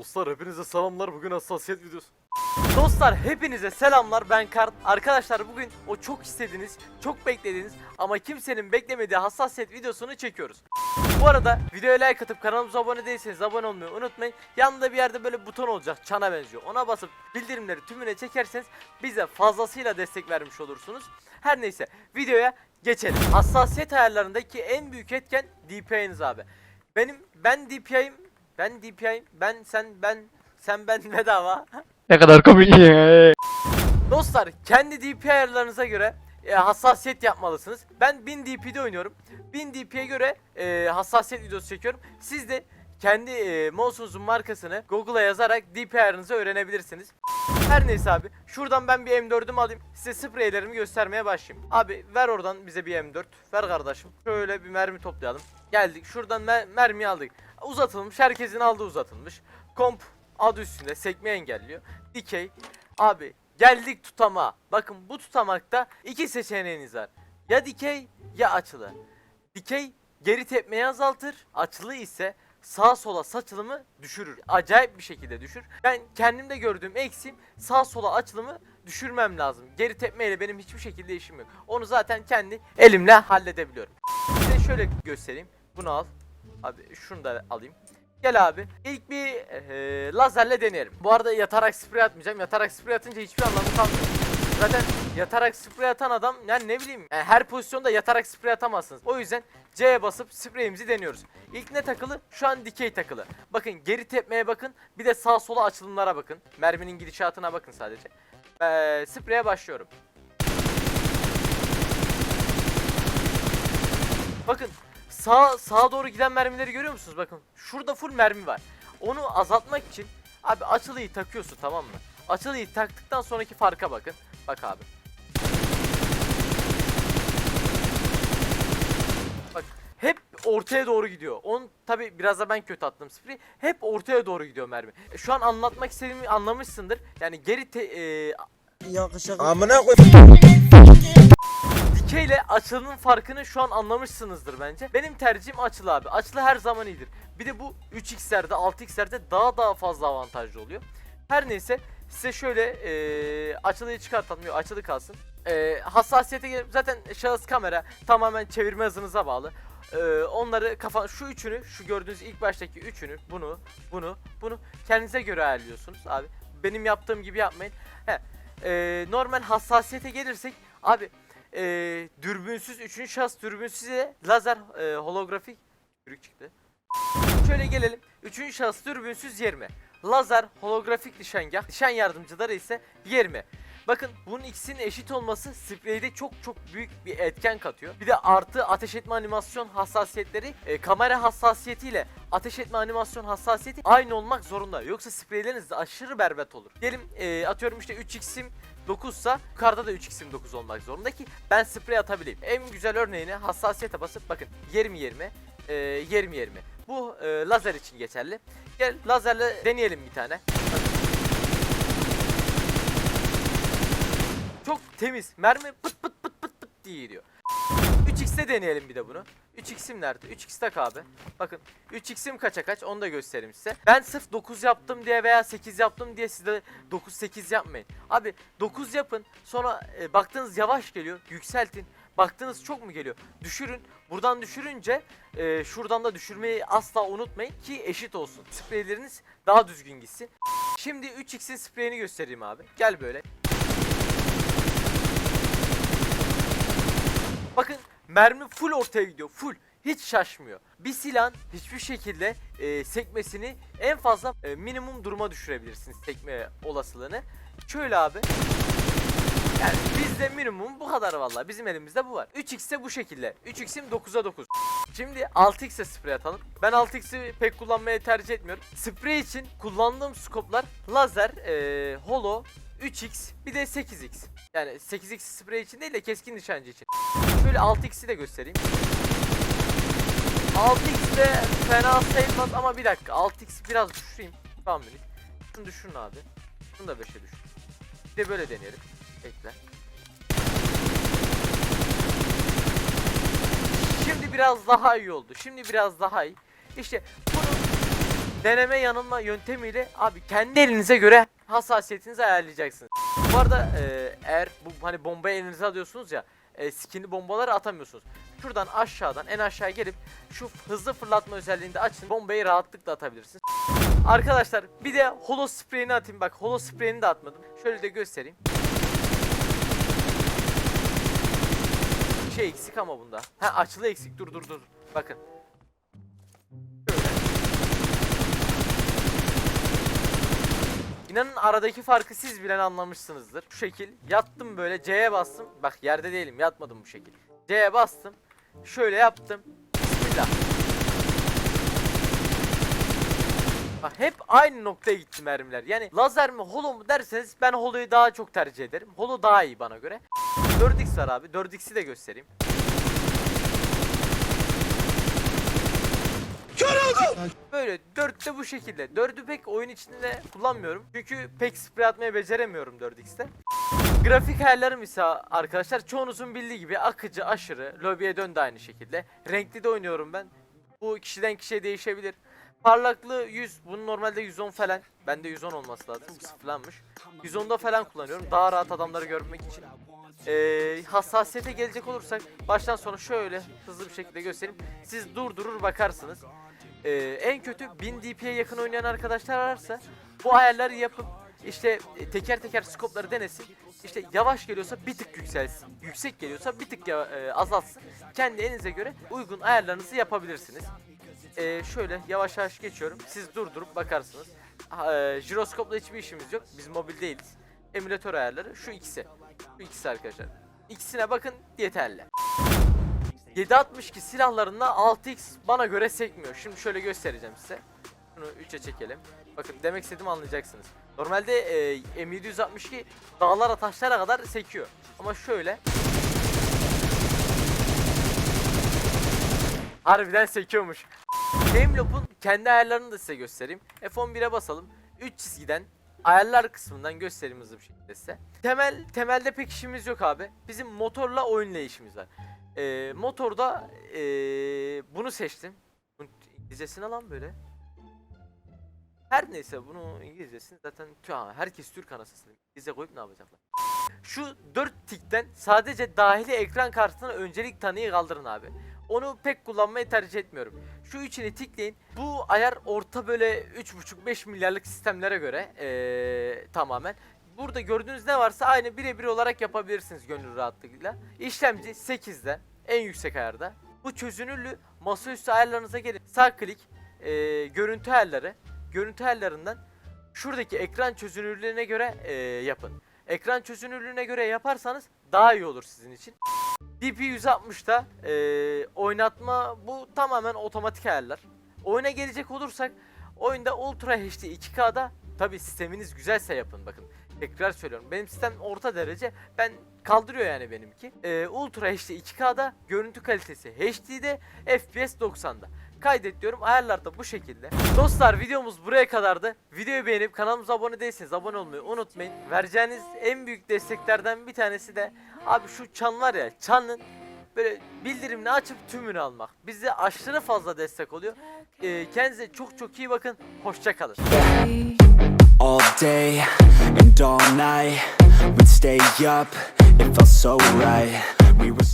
Dostlar hepinize selamlar. Bugün hassasiyet videosu. Dostlar hepinize selamlar. Ben Kart. Arkadaşlar bugün o çok istediğiniz, çok beklediğiniz ama kimsenin beklemediği hassasiyet videosunu çekiyoruz. Bu arada videoya like atıp kanalımıza abone değilseniz abone olmayı unutmayın. Yanında bir yerde böyle buton olacak. Çana benziyor. Ona basıp bildirimleri tümüne çekerseniz bize fazlasıyla destek vermiş olursunuz. Her neyse videoya geçelim. Hassasiyet ayarlarındaki en büyük etken DPI'niz abi. Benim ben DPI'm ben DPI'm ben sen ben sen ben bedava. Ne kadar komik ya. Dostlar kendi DP ayarlarınıza göre e, hassasiyet yapmalısınız. Ben 1000 DP'de oynuyorum. 1000 DP'ye göre e, hassasiyet videosu çekiyorum. Siz de kendi e, mouse'unuzun markasını Google'a yazarak DP ayarınızı öğrenebilirsiniz. Her neyse abi şuradan ben bir M4'ümü alayım. Size spreylerimi göstermeye başlayayım. Abi ver oradan bize bir M4. Ver kardeşim. Şöyle bir mermi toplayalım. Geldik şuradan mer mermi aldık. Uzatılmış herkesin aldığı uzatılmış. Komp adı üstünde sekme engelliyor. Dikey. Abi geldik tutama. Bakın bu tutamakta iki seçeneğiniz var. Ya dikey ya açılı. Dikey geri tepmeyi azaltır. Açılı ise sağ sola saçılımı düşürür. Acayip bir şekilde düşür. Ben kendimde gördüğüm eksiğim sağ sola açılımı düşürmem lazım. Geri tepmeyle benim hiçbir şekilde işim yok. Onu zaten kendi elimle halledebiliyorum. Size şöyle göstereyim. Bunu al. Abi şunu da alayım. Gel abi. İlk bir eee, lazerle deneyelim. Bu arada yatarak sprey atmayacağım. Yatarak sprey atınca hiçbir anlamı kalmıyor. Zaten yatarak sprey atan adam yani ne bileyim yani her pozisyonda yatarak sprey atamazsınız. O yüzden C'ye basıp spreyimizi deniyoruz. İlk ne takılı? Şu an dikey takılı. Bakın geri tepmeye bakın. Bir de sağ sola açılımlara bakın. Merminin gidişatına bakın sadece. Eee spreye başlıyorum. Bakın sağ sağa doğru giden mermileri görüyor musunuz? Bakın şurada full mermi var. Onu azaltmak için abi açılıyı takıyorsun tamam mı? Açılıyı taktıktan sonraki farka bakın. Bak abi. Bak hep ortaya doğru gidiyor. On tabi biraz da ben kötü attım spreyi. Hep ortaya doğru gidiyor mermi. E, Şu an anlatmak istediğimi anlamışsındır. Yani geri te, e, Amına koy. Dikey ile açılının farkını şu an anlamışsınızdır bence. Benim tercihim açılı abi. Açılı her zaman iyidir. Bir de bu 3x'lerde 6x'lerde daha daha fazla avantajlı oluyor. Her neyse size şöyle eee açılıyı çıkartalım. Yok açılı kalsın. Eee hassasiyete zaten şahıs kamera tamamen çevirme hızınıza bağlı. Eee, onları kafa şu üçünü şu gördüğünüz ilk baştaki üçünü bunu bunu bunu kendinize göre ayarlıyorsunuz abi. Benim yaptığım gibi yapmayın. He. eee, normal hassasiyete gelirsek abi e, dürbünsüz 3. şahıs dürbünsüze lazer e, holografik yürük çıktı. Şöyle gelelim. 3. şahıs dürbünsüz 20. Lazer holografik nişangah. Nişan yardımcıları ise 20. Bakın bunun ikisinin eşit olması spreyde çok çok büyük bir etken katıyor. Bir de artı ateş etme animasyon hassasiyetleri e, kamera hassasiyetiyle ateş etme animasyon hassasiyeti aynı olmak zorunda. Yoksa spreyleriniz aşırı berbat olur. Diyelim e, atıyorum işte 3x'im 9 ise yukarıda da 3x'im 9 olmak zorunda ki ben sprey atabileyim. En güzel örneğini hassasiyete basıp bakın 20 20 e, 20 20. Bu e, lazer için geçerli. Gel lazerle deneyelim bir tane. Çok temiz. Mermi pıt pıt pıt pıt pıt diye gidiyor. 3x'te deneyelim bir de bunu. 3x'im nerede? 3x tak abi. Bakın 3x'im kaça kaç onu da göstereyim size. Ben sırf 9 yaptım diye veya 8 yaptım diye siz de 9 8 yapmayın. Abi 9 yapın. Sonra e, baktığınız yavaş geliyor. Yükseltin. Baktığınız çok mu geliyor? Düşürün. Buradan düşürünce e, şuradan da düşürmeyi asla unutmayın ki eşit olsun. Spreyleriniz daha düzgün gitsin. Şimdi 3x'in spreyini göstereyim abi. Gel böyle. Bakın mermi full ortaya gidiyor. Full. Hiç şaşmıyor. Bir silahın hiçbir şekilde e, sekmesini en fazla e, minimum duruma düşürebilirsiniz sekme olasılığını. Şöyle abi. Yani bizde minimum bu kadar vallahi. Bizim elimizde bu var. 3x'e bu şekilde. 3x'im 9'a 9. Şimdi 6x'e sprey atalım. Ben 6x'i pek kullanmayı tercih etmiyorum. Sprey için kullandığım skoplar lazer, e, holo, 3x bir de 8x. Yani 8x sprey için değil de keskin nişancı için. Şöyle 6x'i de göstereyim. 6x de fena sayılmaz ama bir dakika 6x biraz düşüreyim. Tamam minik. Şunu düşürün abi. Şunu da 5'e düşür. Bir de böyle deneyelim. Bekle. Şimdi biraz daha iyi oldu. Şimdi biraz daha iyi. İşte deneme yanılma yöntemiyle abi kendi elinize göre hassasiyetinizi ayarlayacaksınız. Bu arada e, eğer bu hani bombayı elinize alıyorsunuz ya e, skinli bombaları atamıyorsunuz. Şuradan aşağıdan en aşağı gelip şu hızlı fırlatma özelliğinde açın bombayı rahatlıkla atabilirsiniz. Arkadaşlar bir de holo spreyini atayım bak holo spreyini de atmadım. Şöyle de göstereyim. Şey eksik ama bunda. Ha açılı eksik dur dur dur. Bakın. İnanın aradaki farkı siz bilen anlamışsınızdır. Şu şekil yattım böyle C'ye bastım. Bak yerde değilim yatmadım bu şekil. C'ye bastım. Şöyle yaptım. Bismillah. Bak hep aynı noktaya gitti mermiler. Yani lazer mi holo mu derseniz ben holoyu daha çok tercih ederim. Holo daha iyi bana göre. 4x var abi. 4x'i de göstereyim. Böyle 4'te bu şekilde. 4'ü pek oyun içinde kullanmıyorum. Çünkü pek sprey atmayı beceremiyorum 4x'te. Grafik ayarlarım ise arkadaşlar çoğunuzun bildiği gibi akıcı, aşırı. Lobiye döndü aynı şekilde. Renkli de oynuyorum ben. Bu kişiden kişiye değişebilir. Parlaklığı 100. Bunun normalde 110 falan. Bende 110 olması lazım. Bu sıfırlanmış. 110'da falan kullanıyorum. Daha rahat adamları görmek için. Ee, hassasiyete gelecek olursak baştan sona şöyle hızlı bir şekilde göstereyim. Siz durdurur bakarsınız. Ee, en kötü 1000 DP'ye yakın oynayan arkadaşlar varsa bu ayarları yapıp işte e, teker teker skopları denesin. İşte yavaş geliyorsa bir tık yükselsin. Yüksek geliyorsa bir tık ya- e, azaltsın. Kendi elinize göre uygun ayarlarınızı yapabilirsiniz. Ee, şöyle yavaş yavaş geçiyorum. Siz durdurup bakarsınız. E, hiçbir işimiz yok. Biz mobil değiliz. Emülatör ayarları şu ikisi. Şu ikisi arkadaşlar. İkisine bakın yeterli. 762 silahlarında 6x bana göre sekmiyor. Şimdi şöyle göstereceğim size. Şunu 3'e çekelim. Bakın demek istediğimi anlayacaksınız. Normalde e, M762 dağlara taşlara kadar sekiyor. Ama şöyle. Harbiden sekiyormuş. Gameloop'un kendi ayarlarını da size göstereyim. F11'e basalım. 3 çizgiden ayarlar kısmından göstereyim hızlı bir şekilde size. Temel temelde pek işimiz yok abi. Bizim motorla oyunla işimiz var. Ee, motorda ee, bunu seçtim. İngilizcesine lan böyle. Her neyse bunu İngilizcesini zaten ha, herkes Türk anasını İngilizce koyup ne yapacaklar? Şu 4 tikten sadece dahili ekran kartına öncelik tanıyı kaldırın abi. Onu pek kullanmayı tercih etmiyorum. Şu üçünü tikleyin. Bu ayar orta böyle 3.5-5 milyarlık sistemlere göre ee, tamamen. Burada gördüğünüz ne varsa aynı birebir olarak yapabilirsiniz gönül rahatlığıyla. İşlemci 8'de en yüksek ayarda. Bu çözünürlüğü masaüstü ayarlarınıza gelip sağ klik ee, görüntü ayarları. Görüntü ayarlarından şuradaki ekran çözünürlüğüne göre ee, yapın. Ekran çözünürlüğüne göre yaparsanız daha iyi olur sizin için. DP 160'da eee, oynatma bu tamamen otomatik ayarlar. Oyuna gelecek olursak oyunda Ultra HD 2K'da tabi sisteminiz güzelse yapın bakın. Tekrar söylüyorum benim sistem orta derece ben kaldırıyor yani benimki. Eee, Ultra HD 2K'da görüntü kalitesi HD'de FPS 90'da. Kaydet diyorum ayarlar da bu şekilde. Dostlar videomuz buraya kadardı. Videoyu beğenip kanalımıza abone değilseniz abone olmayı unutmayın. Vereceğiniz en büyük desteklerden bir tanesi de abi şu çan var ya çanın böyle bildirimini açıp tümünü almak. Bize aşırı fazla destek oluyor. Ee, kendinize çok çok iyi bakın. Hoşça kalın. All day and all night. We'd stay up, it felt so right. We were so